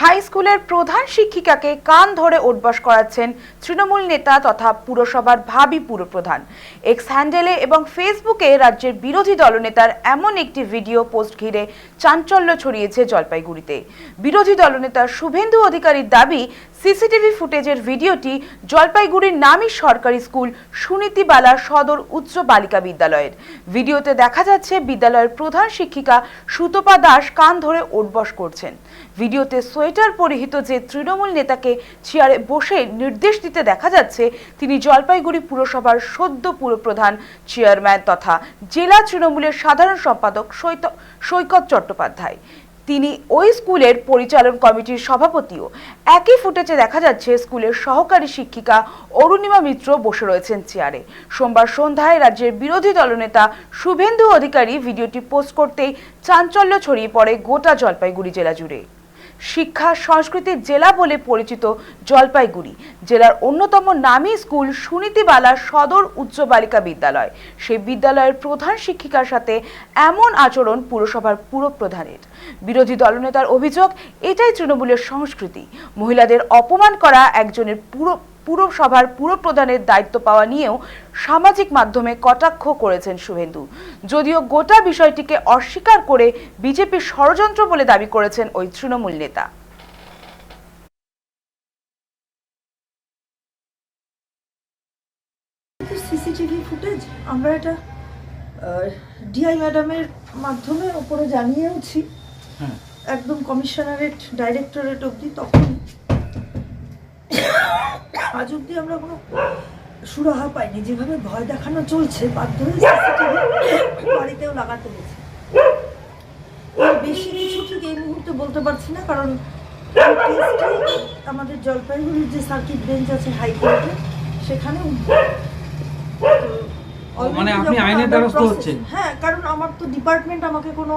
High স্কুলের প্রধান শিক্ষিকাকে কান ধরে উঠবাস করাচ্ছেন তৃণমূল নেতা তথা পুরসভার ভাবি পুরপ্রধান। এক্স হ্যান্ডেলে এবং ফেসবুকে রাজ্যের বিরোধী দলনেতার এমন একটি ভিডিও পোস্ট ঘিরে চাঞ্চল্য ছড়িয়েছে জলপাইগুড়িতে। বিরোধী দলনেতা শুভেন্দু অধিকারীর দাবি সিসিটিভি ফুটেজের ভিডিওটি জলপাইগুড়ির নামী সরকারি স্কুল সুনীতিবালা সদর উচ্চ বালিকা বিদ্যালয়ের। ভিডিওতে দেখা যাচ্ছে বিদ্যালয়ের প্রধান শিক্ষিকা সুতপা দাস কান ধরে ওঠবস করছেন। ভিডিওতে সোয়েটার পরিহিত যে তৃণমূল নেতাকে চেয়ারে বসে নির্দেশ দিতে দেখা যাচ্ছে, তিনি জলপাইগুড়ি পুরসভার সদ্য পুরপ্রধান চেয়ারম্যান তথা জেলা তৃণমূলের সাধারণ সম্পাদক সৈকত চট্টোপাধ্যায়। তিনি ওই স্কুলের পরিচালন কমিটির সভাপতিও। একই ফুটেজে দেখা যাচ্ছে স্কুলের সহকারী শিক্ষিকা অরুণিমা মিত্র বসে রয়েছেন চেয়ারে। সোমবার সন্ধ্যায় রাজ্যের বিরোধী দলনেতা শুভেন্দু অধিকারী ভিডিওটি পোস্ট করতেই চাঞ্চল্য ছড়িয়ে পড়ে গোটা জলপাইগুড়ি জেলা জুড়ে। শিক্ষা, সংস্কৃতির জেলা বলে পরিচিত জলপাইগুড়ি। জেলার অন্যতম নামী স্কুল সুনীতিবালা সদর উচ্চ বালিকা বিদ্যালয়। সেই বিদ্যালয়ের প্রধান শিক্ষিকার সাথে এমন আচরণ পুরসভার পুরপ্রধানের। বিরোধী দলনেতার অভিযোগ, এটাই তৃণমূলের সংস্কৃতি। মহিলাদের অপমান করা একজনের পুরো পুরসভার পুরপ্রধানের দায়িত্ব পাওয়া নিয়েও সামাজিক মাধ্যমে কটাক্ষ করেছেন শুভেন্দু। যদিও গোটা বিষয়টিকে অস্বীকার করে বিজেপির ষড়যন্ত্র বলে দাবি করেছেন ওই তৃণমূল নেতা। সিসিটিভি ফুটেজ আমরা এটা ডিআই ম্যাডামের মাধ্যমে ওপরে জানিয়েওছি। হ্যাঁ। একদম কমিশনারেট ডাইরেক্টরেট অবধি তখন আজ অবধি আমরা কোনো সুরাহা পাইনি। যেভাবে ভয় দেখানো চলছে বাধ্য বাড়িতেও লাগাতে হয়েছে। বেশি কিছু ঠিক এই মুহূর্তে বলতে পারছি না কারণ আমাদের জলপাইগুড়ির যে সার্কিট বেঞ্চ আছে হাইকোর্টে সেখানে। মানে আপনি আইনের দ্বারস্থ হচ্ছেন? হ্যাঁ কারণ আমার তো ডিপার্টমেন্ট আমাকে কোনো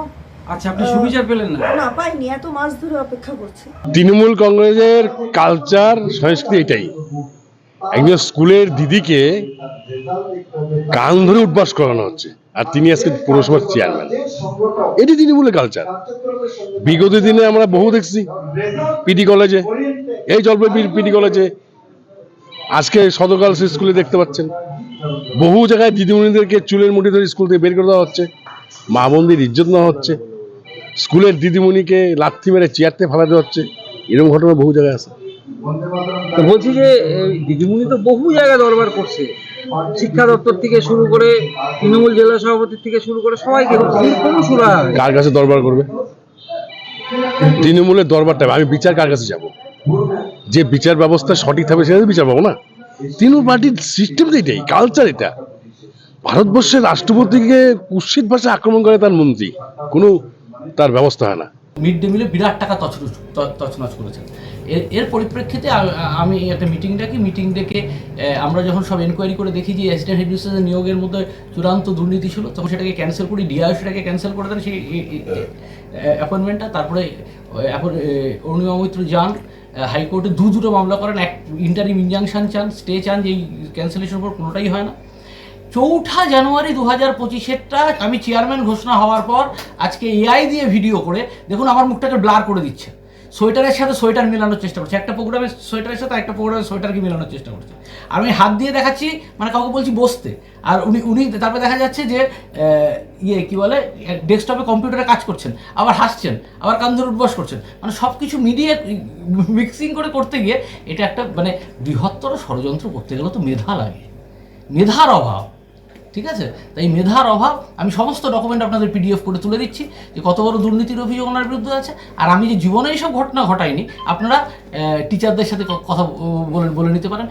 আচ্ছা আপনি সুবিচার পেলেন না? না পাইনি। এত মাস ধরে অপেক্ষা করছি। তৃণমূল কংগ্রেসের কালচার সংস্কৃতি এটাই। একজন স্কুলের দিদিকে কান ধরে উঠবাস করানো হচ্ছে। আর তিনি আজকে পৌরসভার চেয়ারম্যান এটি তৃণমূলের কালচার বিগত দিনে আমরা বহু দেখছি পিডি কলেজে এই জলপাইগুড়ি পিডি কলেজে আজকে গার্লস স্কুলে দেখতে পাচ্ছেন। বহু জায়গায় দিদিমণিদেরকে চুলের মুঠি ধরে স্কুল থেকে বের করে দেওয়া হচ্ছে। মা বোনদের ইজ্জত নেওয়া হচ্ছে। স্কুলের দিদিমণিকে লাথি মেরে চেয়ারতে ফেলাতে হচ্ছে। এরকম ঘটনা বহু জায়গায় আছে। তো বলছি যে দিদিমণি তো বহু জায়গায় দরবার করছে। শিক্ষা দপ্তর থেকে শুরু করে, তৃণমূল জেলা সভাপতি থেকে শুরু করে সবাইকে কোনো শুরু কার কাছে দরবার করবে? তৃণমূলের দরবারটা আমি বিচার কার কাছে যাব? যে বিচার ব্যবস্থা সঠিক থাকবে সেটা বিচার পাবো না। তৃণমূল পার্টির সিস্টেম তো এটাই কালচার এটা। ভারতবর্ষের রাষ্ট্রপতিকে কুৎসিত ভাষায় আক্রমণ করে তার মন্ত্রী। কোনো তার ব্যবস্থা হয় না। মিড ডে মিলে বিরাট টাকা তছরুচ তছনছ করেছেন এর এর পরিপ্রেক্ষিতে আমি একটা মিটিং ডাকি মিটিং ডেকে আমরা যখন সব এনকোয়ারি করে দেখি যে অ্যাসিস্ট্যান্ট হেডমিস্ট্রেসের নিয়োগের মধ্যে চূড়ান্ত দুর্নীতি ছিল, তখন সেটাকে ক্যান্সেল করি ডিআই সেটাকে ক্যান্সেল করে দেন, সেই অ্যাপয়েন্টমেন্টটা তারপরে অরুণিমা মৈত্র যান হাইকোর্টে দু দুটো মামলা করেন, এক ইন্টারিম ইনজাংশন চান স্টে চান যে ক্যান্সেলেশন পর কোনোটাই হয় না। চৌঠা জানুয়ারি দু হাজার পঁচিশেরটা আমি চেয়ারম্যান ঘোষণা হওয়ার পর আজকে এআই দিয়ে ভিডিও করে, দেখুন আমার মুখটাকে ব্লার করে দিচ্ছে। সোয়েটারের সাথে সোয়েটার মেলানোর চেষ্টা করছে। একটা প্রোগ্রামে সোয়েটারের সাথে একটা প্রোগ্রামে সোয়েটারকে মেলানোর চেষ্টা করছে। আমি হাত দিয়ে দেখাচ্ছি মানে কাউকে বলছি বসতে। আর উনি উনি তারপরে দেখা যাচ্ছে যে ইয়ে কী বলে, ডেস্কটপে কম্পিউটারে কাজ করছেন, আবার হাসছেন, আবার কান ধরে করছেন। মানে সব কিছু মিডিয়ে মিক্সিং করে করতে গিয়ে এটা একটা মানে বৃহত্তর ষড়যন্ত্র করতে গেলে তো মেধা লাগে। মেধার অভাব। ঠিক আছে? তাই মেধার অভাব, আমি সমস্ত ডকুমেন্ট আপনাদের পিডিএফ করে তুলে দিচ্ছি যে কত বড় দুর্নীতির অভিযোগ ওনার বিরুদ্ধে আছে। আর আমি যে জীবনে এইসব ঘটনা ঘটাইনি, আপনারা টিচারদের সাথে কথা বলে বলে নিতে পারেন।